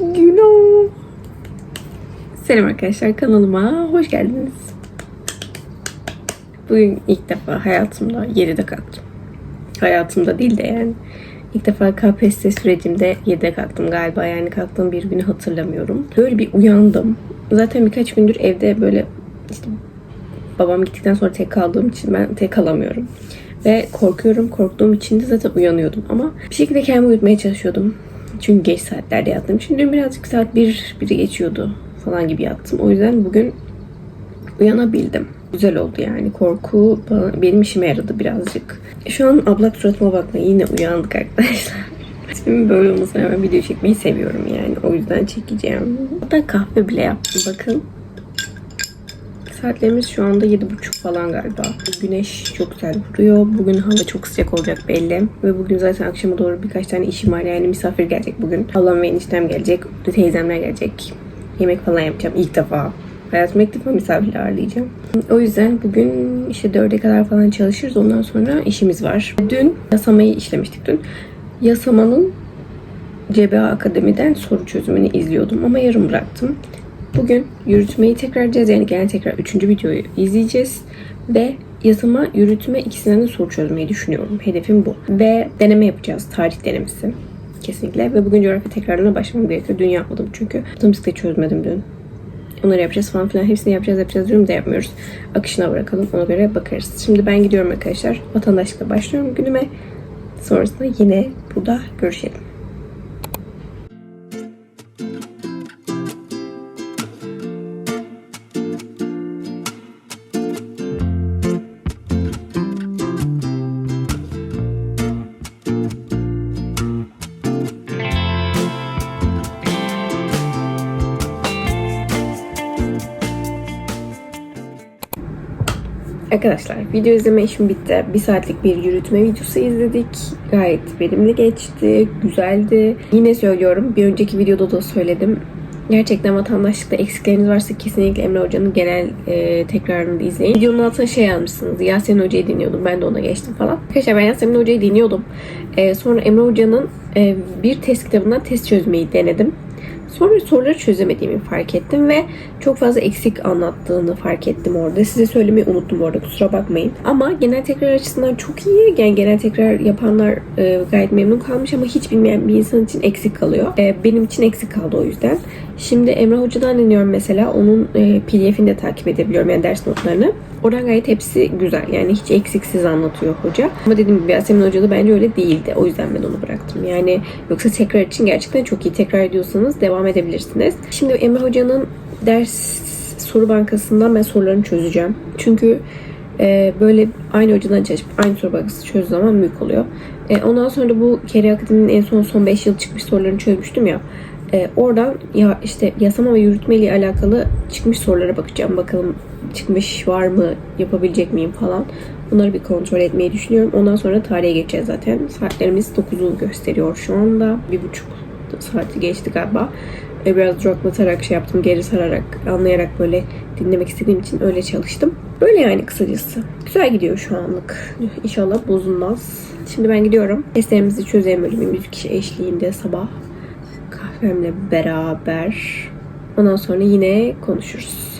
Günah. Selam arkadaşlar kanalıma hoş geldiniz. Bugün ilk defa hayatımda 7'de kalktım. Hayatımda değil de yani ilk defa KPSS sürecimde 7'de kalktım galiba. Yani kalktığım bir günü hatırlamıyorum. Böyle bir uyandım. Zaten birkaç gündür evde böyle işte babam gittikten sonra tek kaldığım için ben tek kalamıyorum. Ve korkuyorum. Korktuğum için de zaten uyanıyordum. Ama bir şekilde kendimi uyutmaya çalışıyordum. Çünkü geç saatlerde yattım. Şimdi birazcık saat 1, 1'i geçiyordu falan gibi yattım. O yüzden bugün uyanabildim. Güzel oldu yani. Korku bana, benim işime yaradı birazcık. Şu an abla suratıma bakmayın. Yine uyandık arkadaşlar. İsmimin böyle olmasına rağmen video çekmeyi seviyorum yani. O yüzden çekeceğim. Hatta kahve bile yaptım bakın. Saatlerimiz şu anda 7.30 falan galiba. Güneş çok güzel vuruyor. Bugün hava çok sıcak olacak belli. Ve bugün zaten akşama doğru birkaç tane işim var. Yani misafir gelecek bugün. Ablam ve eniştem gelecek. Teyzemler gelecek. Yemek falan yapacağım ilk defa. Hayatımda ilk defa misafir ağırlayacağım. O yüzden bugün işte 4'e kadar falan çalışırız. Ondan sonra işimiz var. Dün yasamayı işlemiştik dün. Yasamanın CBA Akademi'den soru çözümünü izliyordum ama yarım bıraktım. Bugün yürütmeyi tekrar edeceğiz. Yani gene tekrar üçüncü videoyu izleyeceğiz. Ve yazıma, yürütme ikisinden de soru çözmeyi düşünüyorum. Hedefim bu. Ve deneme yapacağız. Tarih denemesi. Kesinlikle. Ve bugün coğrafya tekrarına başlamam gerekiyor. Dün yapmadım çünkü. Matematikte çözmedim dün. Onları yapacağız falan filan. Hepsini yapacağız yapacağız diyorum da yapmıyoruz. Akışına bırakalım. Ona göre bakarız. Şimdi ben gidiyorum arkadaşlar. Vatandaşlıkla başlıyorum günüme. Sonrasında yine burada görüşelim. Arkadaşlar video izleme işim bitti. Bir saatlik bir yürütme videosu izledik. Gayet verimli geçti. Güzeldi. Yine söylüyorum. Bir önceki videoda da söyledim. Gerçekten vatandaşlıkta eksikleriniz varsa kesinlikle Emre Hoca'nın genel e, tekrarını da izleyin. Videonun altına şey almışsınız. Yasemin Hoca'yı dinliyordum. Ben de ona geçtim falan. Arkadaşlar ben Yasemin Hoca'yı dinliyordum. E, sonra Emre Hoca'nın e, bir test kitabından test çözmeyi denedim. Sonra soruları çözemediğimi fark ettim ve çok fazla eksik anlattığını fark ettim orada. Size söylemeyi unuttum orada kusura bakmayın. Ama genel tekrar açısından çok iyi. Yani genel tekrar yapanlar e, gayet memnun kalmış ama hiç bilmeyen bir insan için eksik kalıyor. E, benim için eksik kaldı o yüzden. Şimdi Emre Hoca'dan dinliyorum mesela. Onun e, pdf'ini de takip edebiliyorum yani ders notlarını. Oradan gayet hepsi güzel. Yani hiç eksiksiz anlatıyor hoca. Ama dediğim gibi Yasemin Hoca da bence öyle değildi. O yüzden ben onu bıraktım. Yani yoksa tekrar için gerçekten çok iyi. Tekrar ediyorsanız devam edebilirsiniz. Şimdi Emre Hoca'nın ders soru bankasından ben sorularını çözeceğim. Çünkü e, böyle aynı hocadan çalışıp aynı soru bankası çözdüğü zaman büyük oluyor. E, ondan sonra bu Kere Akademi'nin en son son 5 yıl çıkmış sorularını çözmüştüm ya. E, oradan ya işte yasama ve yürütme ile alakalı çıkmış sorulara bakacağım. Bakalım çıkmış var mı, yapabilecek miyim falan. Bunları bir kontrol etmeyi düşünüyorum. Ondan sonra tarihe geçeceğiz zaten. Saatlerimiz 9'u gösteriyor şu anda. Bir buçuk saati geçti galiba. E, Biraz duraklatarak şey yaptım, geri sararak, anlayarak böyle dinlemek istediğim için öyle çalıştım. Böyle yani kısacası. Güzel gidiyor şu anlık. İnşallah bozulmaz. Şimdi ben gidiyorum. Testlerimizi çözelim böyle bir müzik eşliğinde sabah kahvemle beraber. Ondan sonra yine konuşuruz.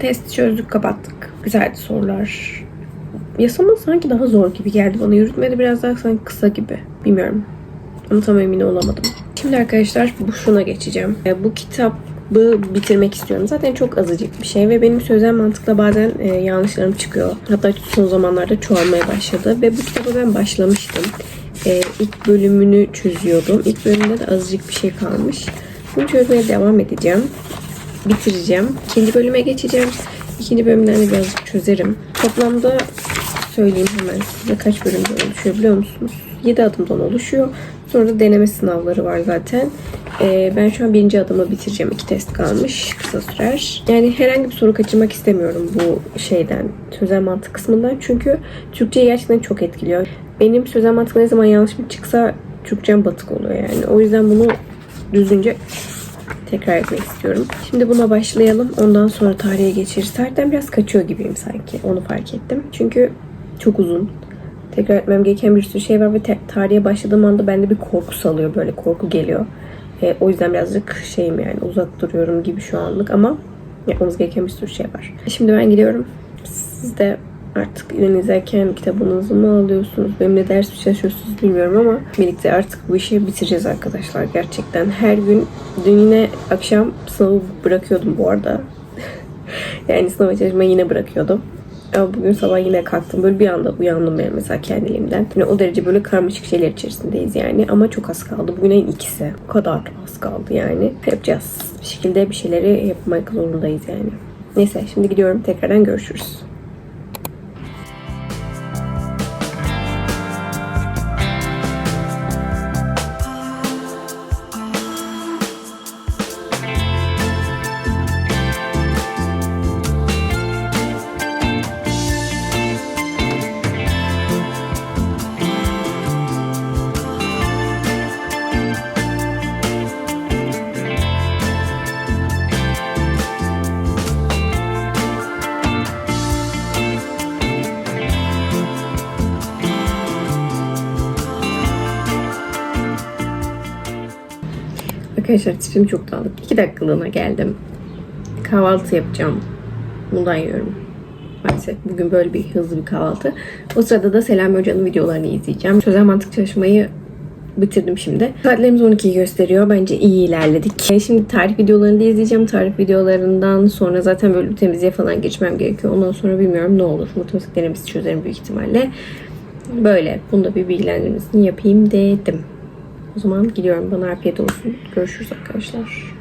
Testi çözdük, kapattık. Güzeldi sorular. Yasama sanki daha zor gibi geldi bana. Yürütmede biraz daha sanki kısa gibi. Bilmiyorum. Onu tam emin olamadım. Şimdi arkadaşlar bu şuna geçeceğim. E, Bu kitabı bitirmek istiyorum. Zaten çok azıcık bir şey ve benim sözel mantıkla bazen e, yanlışlarım çıkıyor. Hatta son zamanlarda çoğalmaya başladı ve bu kitaba ben başlamıştım. E, ilk bölümünü çözüyordum. İlk bölümde de azıcık bir şey kalmış. Bunu çözmeye devam edeceğim bitireceğim. İkinci bölüme geçeceğim. İkinci bölümden de birazcık çözerim. Toplamda söyleyeyim hemen size kaç bölümden oluşuyor biliyor musunuz? 7 adımdan oluşuyor. Sonra da deneme sınavları var zaten. Ee, ben şu an birinci adımı bitireceğim. İki test kalmış. Kısa sürer. Yani herhangi bir soru kaçırmak istemiyorum bu şeyden. Sözel mantık kısmından. Çünkü Türkçeyi gerçekten çok etkiliyor. Benim sözel mantık ne zaman yanlış bir çıksa Türkçem batık oluyor yani. O yüzden bunu düzgünce tekrar etmek istiyorum. Şimdi buna başlayalım. Ondan sonra tarihe geçeriz. Tarihten biraz kaçıyor gibiyim sanki. Onu fark ettim. Çünkü çok uzun. Tekrar etmem gereken bir sürü şey var ve tarihe başladığım anda bende bir korku salıyor. Böyle korku geliyor. E, o yüzden birazcık şeyim yani uzak duruyorum gibi şu anlık ama yapmamız gereken bir sürü şey var. Şimdi ben gidiyorum. Siz de artık izlerken kitabınızı mı alıyorsunuz? Benimle ders mi çalışıyorsunuz bilmiyorum ama birlikte artık bu işi bitireceğiz arkadaşlar. Gerçekten her gün dün yine akşam sınavı bırakıyordum bu arada. yani sınav çalışmayı yine bırakıyordum. Ama bugün sabah yine kalktım. Böyle bir anda uyandım ben mesela kendiliğimden. Yani o derece böyle karmaşık şeyler içerisindeyiz yani. Ama çok az kaldı. Bugün en ikisi. O kadar az kaldı yani. Yapacağız. Bir şekilde bir şeyleri yapmak zorundayız yani. Neyse şimdi gidiyorum. Tekrardan görüşürüz. Arkadaşlar tipim çok dağınık. 2 dakikalığına geldim. Kahvaltı yapacağım. Bundan yiyorum. Maalesef bugün böyle bir hızlı bir kahvaltı. O sırada da Selami Hoca'nın videolarını izleyeceğim. Sözel mantık çalışmayı bitirdim şimdi. Saatlerimiz 12'yi gösteriyor. Bence iyi ilerledik. E, Şimdi tarih videolarını da izleyeceğim. Tarih videolarından sonra zaten böyle bir temizliğe falan geçmem gerekiyor. Ondan sonra bilmiyorum ne olur. Matematik denemesi çözerim büyük ihtimalle. Böyle. Bunda bir bilgilendirmesini yapayım dedim. O zaman gidiyorum. Bana afiyet olsun. Görüşürüz arkadaşlar.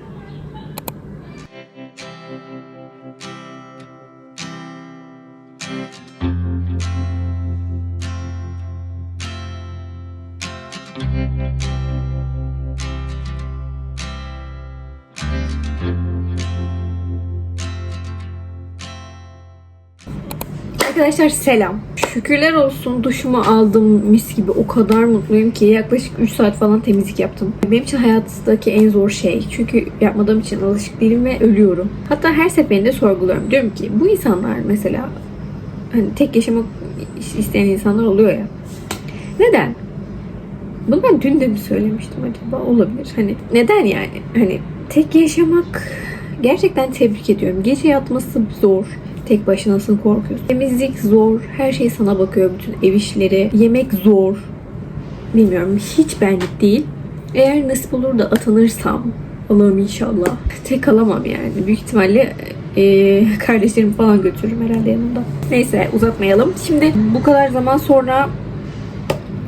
Arkadaşlar selam. Şükürler olsun duşumu aldım mis gibi. O kadar mutluyum ki yaklaşık 3 saat falan temizlik yaptım. Benim için hayattaki en zor şey. Çünkü yapmadığım için alışık değilim ve ölüyorum. Hatta her seferinde sorguluyorum. Diyorum ki bu insanlar mesela hani tek yaşamak isteyen insanlar oluyor ya. Neden? Bunu ben dün de mi söylemiştim acaba? Olabilir. Hani neden yani? Hani tek yaşamak gerçekten tebrik ediyorum. Gece yatması zor. Tek başınasın korkuyorsun. Temizlik zor. Her şey sana bakıyor. Bütün ev işleri. Yemek zor. Bilmiyorum. Hiç benlik değil. Eğer nasip olur da atanırsam Allah'ım inşallah. Tek kalamam yani. Büyük ihtimalle e, kardeşlerimi falan götürürüm herhalde yanımda. Neyse uzatmayalım. Şimdi bu kadar zaman sonra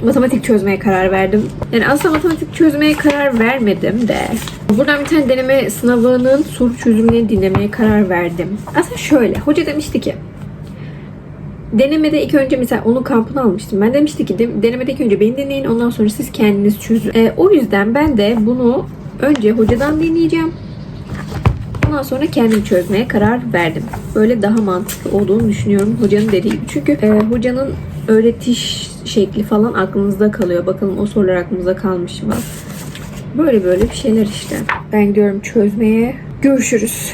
matematik çözmeye karar verdim. Yani aslında matematik çözmeye karar vermedim de. Buradan bir tane deneme sınavının soru çözümlerini dinlemeye karar verdim. Aslında şöyle. Hoca demişti ki Denemede ilk önce mesela onun kampını almıştım. Ben demişti ki de- denemede ilk önce beni deneyin ondan sonra siz kendiniz çözün. E, o yüzden ben de bunu önce hocadan dinleyeceğim. Ondan sonra kendim çözmeye karar verdim. Böyle daha mantıklı olduğunu düşünüyorum hocanın dediği. Çünkü e, hocanın öğretiş şekli falan aklınızda kalıyor. Bakalım o sorular aklınızda kalmış mı? Böyle böyle bir şeyler işte. Ben gidiyorum çözmeye. Görüşürüz.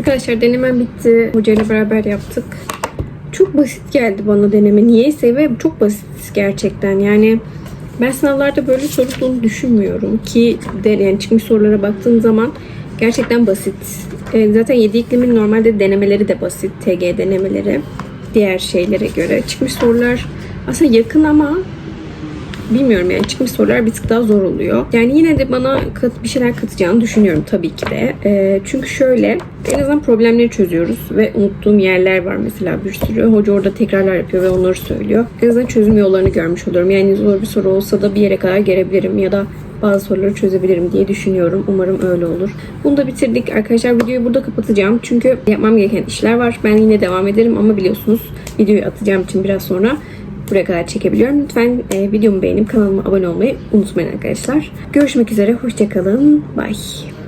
Arkadaşlar denemem bitti. Hocayla beraber yaptık. Çok basit geldi bana deneme. Niyeyse ve çok basit gerçekten. Yani ben sınavlarda böyle sorulduğunu düşünmüyorum ki yani çıkmış sorulara baktığım zaman gerçekten basit. Ee, zaten 7 iklimin normalde denemeleri de basit. TG denemeleri. diğer şeylere göre. Çıkmış sorular aslında yakın ama bilmiyorum yani çıkmış sorular bir tık daha zor oluyor. Yani yine de bana kat, bir şeyler katacağını düşünüyorum tabii ki de. Ee, çünkü şöyle en azından problemleri çözüyoruz ve unuttuğum yerler var mesela bir sürü. Hoca orada tekrarlar yapıyor ve onları söylüyor. En azından çözüm yollarını görmüş oluyorum. Yani zor bir soru olsa da bir yere kadar gelebilirim ya da bazı soruları çözebilirim diye düşünüyorum. Umarım öyle olur. Bunu da bitirdik. Arkadaşlar videoyu burada kapatacağım. Çünkü yapmam gereken işler var. Ben yine devam ederim ama biliyorsunuz videoyu atacağım için biraz sonra buraya kadar çekebiliyorum. Lütfen e, videomu beğenip kanalıma abone olmayı unutmayın arkadaşlar. Görüşmek üzere. Hoşçakalın. Bye.